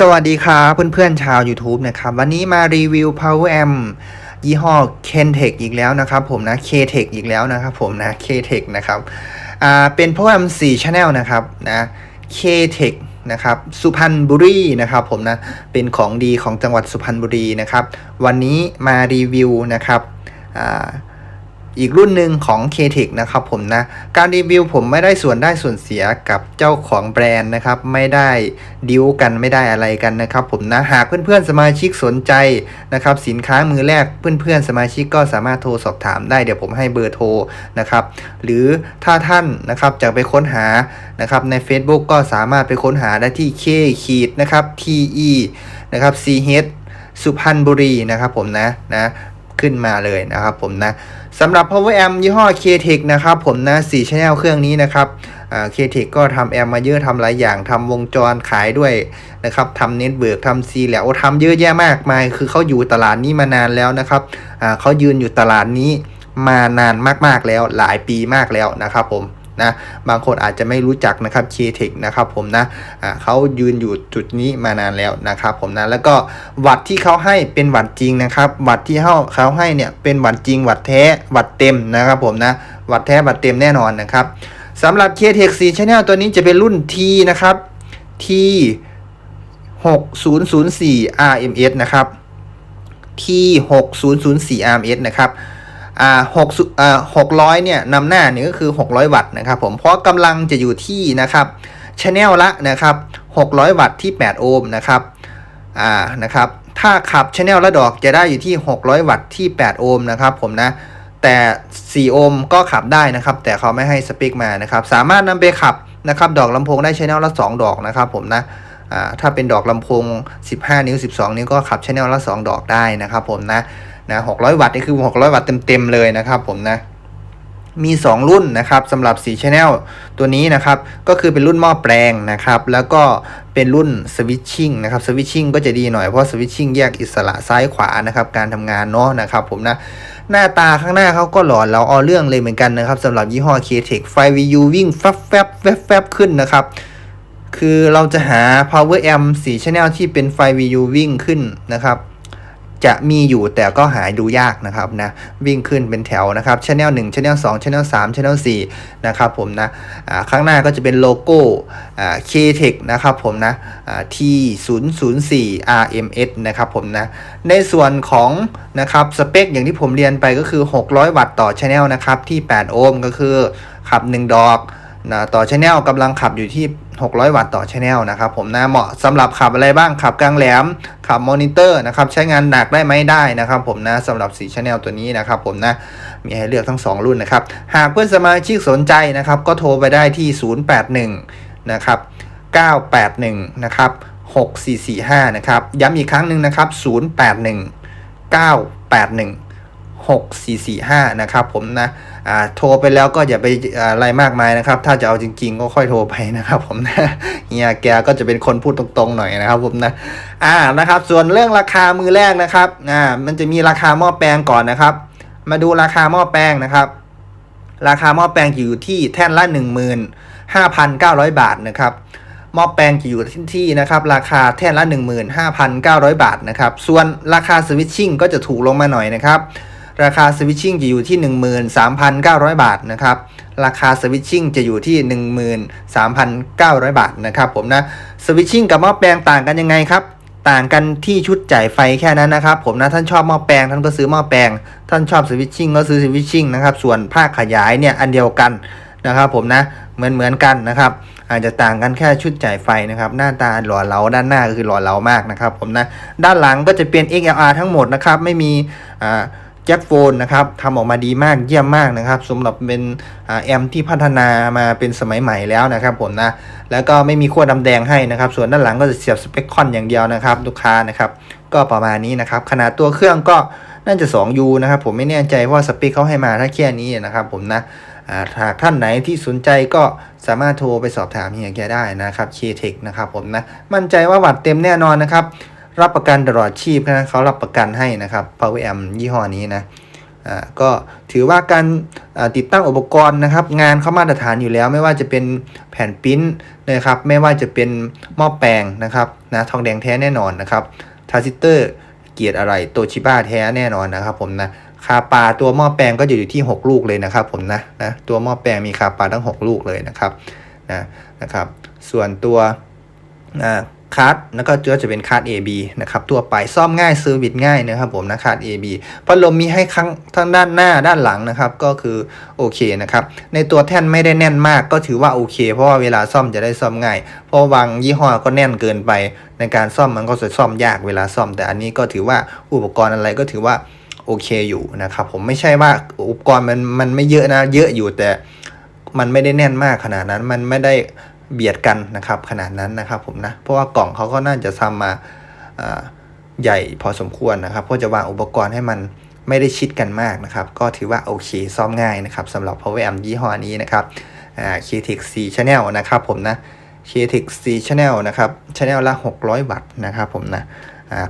สวัสดีครับเพื่อนๆชาว YouTube นะครับ วันนี้มารีวิว Power Amp ยี่ห้อ Kentech อีกแล้วนะครับผมนะ K-Tech อีกแล้วนะครับผมนะ K-Tech นะครับอ่าเป็น Power Amp 4 Channel นะครับนะ K-Tech นะครับสุพรรณบุรีนะครับผมนะเป็นของดีของจังหวัดสุพรรณบุรีนะครับ วันนี้มารีวิวนะครับอ่า อีกรุ่นหนึ่งของ k t e c h นะครับผมนะ การรีวิวผมไม่ได้ส่วนได้ส่วนเสียกับเจ้าของแบรนด์นะครับ ไม่ได้ดิวกันไม่ได้อะไรกันนะครับผมนะ หากเพื่อนๆสมาชิกสนใจนะครับ สินค้ามือแรกเพื่อนๆสมาชิกก็สามารถโทรสอบถามได้เดี๋ยวผมให้เบอร์โทรนะครับ หรือถ้าท่านนะครับจะไปค้นหานะครับใน Facebook ก็สามารถไปค้นหาได้ที่ k ขีดนะครับ te นะครับ ch สุพรรณบุรีนะครับผมนะนะ ขึ้นมาเลยนะครับผมนะสำหรับ power amp ยี่ห้อ K-Tech นะครับผมนะ4 channel เครื่องนี้นะครับอ่า K-Tech ก็ทำแอมมาเยอะทำหลายอย่างทำวงจรขายด้วยนะครับทำเน็ตเบิร์กทำซีแหล้วทำเยอะแยะมากมาย คือเขาอยู่ตลาดนี้มานานแล้วนะครับเขายืนอยู่ตลาดนี้มานานมากๆแล้วหลายปีมากแล้วนะครับผม นะบางคนอาจจะไม่รู้จักนะครับ K-Tech นะครับผมนะอ่าเขายืนอยู่จุดนี้มานานแล้วนะครับผมนะแล้วก็วัดที่เขาให้เป็นวัดจริงนะครับวัดที่เขาเขาให้เนี่ยเป็นวัดจริงวัดแท้วัดเต็มนะครับผมนะวัดแท้วัดเต็มแน่นอนนะครับสำหรับ K-Tech 4 Channel ตัวนี้จะเป็นรุ่น T นะครับ T 6004 RMS นะครับ T 6004 RMS นะครับ อ่าหกอ่าหกร้อยเนี่ยนำหน้าเนี่ยก็คือ 600 วัตต์นะครับผมเพราะกำลังจะอยู่ที่นะครับชแนลละนะครับ600 วัตต์ที่ 8 โอห์มนะครับอ่านะครับถ้าขับชแนลละดอกจะได้อยู่ที่ 600 วัตต์ที่ 8 โอห์มนะครับผมนะแต่ 4 โอห์มก็ขับได้นะครับ แต่เขาไม่ให้สเปคมานะครับสามารถนำไปขับนะครับดอกลำโพงได้ชแนลละ 2 ดอกนะครับผมนะอ่าถ้าเป็นดอกลำโพง 15 นิ้ว 12 นิ้วก็ขับชแนลละ 2 ดอกได้นะครับผมนะ นะ600วัตต์นี่คือ600วัตต์เต็มๆเลยนะครับผมนะมี 2 รุ่นนะครับสำหรับ4 Channel ตัวนี้นะครับก็คือเป็นรุ่นหม้อแปลงนะครับแล้วก็เป็นรุ่นสวิตชิ่งนะครับสวิตชิ่งก็จะดีหน่อยเพราะสวิตชิ่งแยกอิสระซ้ายขวานะครับการทำงานเนาะนะครับผมนะหน้าตาข้างหน้าเขาก็หล่อเราเอาเรื่องเลยเหมือนกันนะครับสำหรับยี่ห้อ K-Tech ไฟ VU วิ่งแฟบแฟบแฟบแฟบขึ้นนะครับคือเราจะหา power amp 4 channel ที่เป็นไฟ VU วิ่งขึ้นนะครับ จะมีอยู่แต่ก็หาดูยากนะครับนะวิ่งขึ้นเป็นแถวนะครับ channel 1 channel 2 channel 3 channel 4นะครับผมนะข้างหน้าก็จะเป็นโลโก้ K-Tech นะครับผมนะอ่า T 0 0 4 RMS นะครับผมนะในส่วนของนะครับสเปคอย่างที่ผมเรียนไปก็คือ 600 วัตต์ต่อ channel นะครับที่ 8 โอห์มก็คือขับ 1 ดอก นะต่อชแนลกำลังขับอยู่ที่ 600 วัตต์ต่อชแนลนะครับผมนะเหมาะสำหรับขับอะไรบ้างขับกลางแหลม ขับมอนิเตอร์นะครับใช้งานหนักได้ไหมได้นะครับผมนะสำหรับ4ชแนลตัวนี้นะครับผมนะมีให้เลือกทั้ง 2 รุ่นนะครับ หากเพื่อนสมาชิกสนใจนะครับ ก็โทรไปได้ที่ 081 นะครับ 981 นะครับ 6445 นะครับ ย้ำอีกครั้งหนึ่งนะครับ 081 981 6445 นะครับผมนะอ่าโทรไปแล้วก็อย่าไปอ่าอะไรมากมายนะครับ ถ้าจะเอาจริง ๆ ก็ค่อยโทรไปนะครับ ผมนะเฮียแกก็จะเป็นคนพูดตรงๆหน่อยนะครับผมนะอ่านะครับ ส่วนเรื่องราคามือแรกนะครับอ่ามันจะมีราคาหม้อแปลงก่อนนะครับ มาดูราคาหม้อแปลงนะครับ ราคาหม้อแปลงอยู่ที่แท่นละ 15,900 บาทนะครับหม้อแปลงจะอยู่ที่ที่นะครับราคาแท่นละ 15,900 บาทนะครับ ส่วนราคาสวิตชิ่งก็จะถูกลงมาหน่อยนะครับ ราคาสวิตชิ่งจะอยู่ที่ 13,900 บาทนะครับ ราคาสวิตชิ่งจะอยู่ที่ 13,900 บาทนะครับผมนะ สวิตชิ่งกับหม้อแปลงต่างกันยังไงครับ ต่างกันที่ชุดจ่ายไฟแค่นั้นนะครับ ผมนะท่านชอบหม้อแปลงท่านก็ซื้อหม้อแปลง ท่านชอบสวิตชิ่งก็ซื้อสวิตชิ่งนะครับ ส่วนภาคขยายเนี่ยอันเดียวกันนะครับผมนะเหมือนเหมือนกันนะครับ อาจจะต่างกันแค่ชุดจ่ายไฟนะครับ หน้าตาหล่อเหลาด้านหน้าก็คือหล่อเหลามากนะครับผมนะด้านหลังก็จะเป็น XLR ทั้งหมดนะครับ ไม่มีอ่า แจ็คโฟนนะครับทำออกมาดีมากเยี่ยมมากนะครับสำหรับเป็นอแอมที่พัฒนามาเป็นสมัยใหม่แล้วนะครับผมนะแล้วก็ไม่มีขั้วดำแดงให้นะครับ ส่วนด้านหลังก็จะเสียบสเปคคอนอย่างเดียวนะครับลูกค้านะครับก็ประมาณนี้นะครับ ขนาดตัวเครื่องก็น่าจะ 2U นะครับผมไม่แน่ใจว่าสเปคเขาให้มาถ้าแค่นี้นะครับผมนะหากท่านไหนที่สนใจก็สามารถโทรไปสอบถามเฮียแกได้นะครับ K-Tech นะครับผมนะมั่นใจว่าวัดเต็มแน่นอนนะครับ รับประกันตลอดชีพนะเขารับประกันให้นะครับ Power Amp ยี่ห้อนี้นะอ่าก็ถือว่าการอ่าติดตั้งอุปกรณ์นะครับ งานเขามาตรฐานอยู่แล้ว ไม่ว่าจะเป็นแผ่นปิ้นนะครับ ไม่ว่าจะเป็นหม้อแปลงนะครับนะทองแดงแท้แน่นอนนะครับทรานซิสเตอร์เกียร์อะไรโตชิบ้าแท้แน่นอนนะครับ ผมนะคาปาตัวหม้อแปลงก็จะอยู่ที่ 6 ลูกเลยนะครับ ผมนะนะตัวหม้อแปลงมีคาปาทั้ง 6 ลูกเลยนะครับนะนะครับ ส่วนตัวอ่า คาร์ดแล้วก็ก็จะเป็นคาร์ด AB นะครับตัวไปซ่อมง่ายซื้อวิดง่ายนะครับผมนะคาร์ด AB พัดลมมีให้ข้างทั้งด้านหน้าด้านหลังนะครับก็คือโอเคนะครับในตัวแท่นไม่ได้แน่นมากก็ถือว่าโอเค เพราะว่าเวลาซ่อมจะได้ซ่อมง่าย เพราะบางยี่ห้อก็แน่นเกินไป ในการซ่อมมันก็จะซ่อมยากเวลาซ่อม แต่อันนี้ก็ถือว่าอุปกรณ์อะไรก็ถือว่าโอเคอยู่นะครับผมไม่ใช่ว่าอุปกรณ์มันมันไม่เยอะนะเยอะอยู่แต่มันไม่ได้แน่นมากขนาดนั้นมันไม่ได้ เบียดกันนะครับขนาดนั้นนะครับผมนะเพราะว่ากล่องเขาก็น่าจะทำมาอ่าใหญ่พอสมควรนะครับเพื่อจะวางอุปกรณ์ให้มันไม่ได้ชิดกันมากนะครับ ก็ถือว่าโอเคซ่อมง่ายนะครับสำหรับ Power Amp ยี่ห้อนี้นะครับอ่า KTX C Channel นะครับผมนะ KTX C Channel นะครับ Channel ละ 600 วัตต์นะครับผมนะ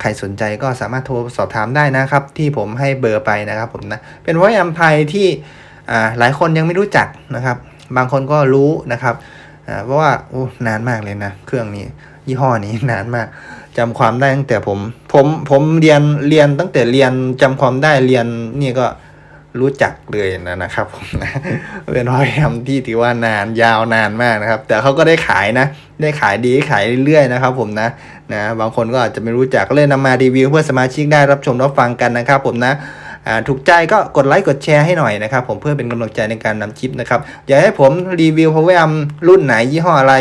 ใครสนใจก็สามารถโทรสอบถามได้นะครับ ที่ผมให้เบอร์ไปนะครับผมนะ เป็นไวแอมไทยที่หลายคนยังไม่รู้จักนะครับ บางคนก็รู้นะครับ อ่าเพราะว่าโอ้นานมากเลยนะ เครื่องนี้ ยี่ห้อนี้นานมากจำความได้ตั้งแต่ผม ผมผมเรียนเรียนตั้งแต่เรียนจำความได้เรียนนี่ก็รู้จักเลยนะนะครับผมนะเป็นไวแอมที่ถือว่านานยาวนานมากนะครับ แต่เขาก็ได้ขายนะ ได้ขายดีขายเรื่อยๆนะครับผมนะนะ บางคนก็อาจจะไม่รู้จักก็เลยนำมารีวิวเพื่อสมาชิกได้รับชมรับฟังกันนะครับผมนะ ถูกใจก็กดไลค์กดแชร์ให้หน่อยนะครับผมเพื่อเป็นกำลังใจในการนำคลิปนะครับอยากให้ผมรีวิว Power Amp รุ่นไหนยี่ห้ออะไร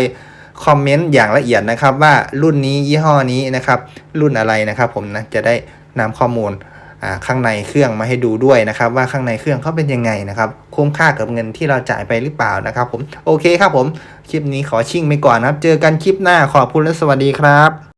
คอมเมนต์อย่างละเอียดนะครับว่ารุ่นนี้ยี่ห้อนี้นะครับรุ่นอะไรนะครับผมนะจะได้นำข้อมูลข้างในเครื่องมาให้ดูด้วยนะครับ ว่าข้างในเครื่องเขาเป็นยังไงนะครับ คุ้มค่ากับเงินที่เราจ่ายไปหรือเปล่านะครับ ผมโอเคครับผม คลิปนี้ขอชิ่งไปก่อนนะครับ เจอกันคลิปหน้าขอบคุณและสวัสดีครับ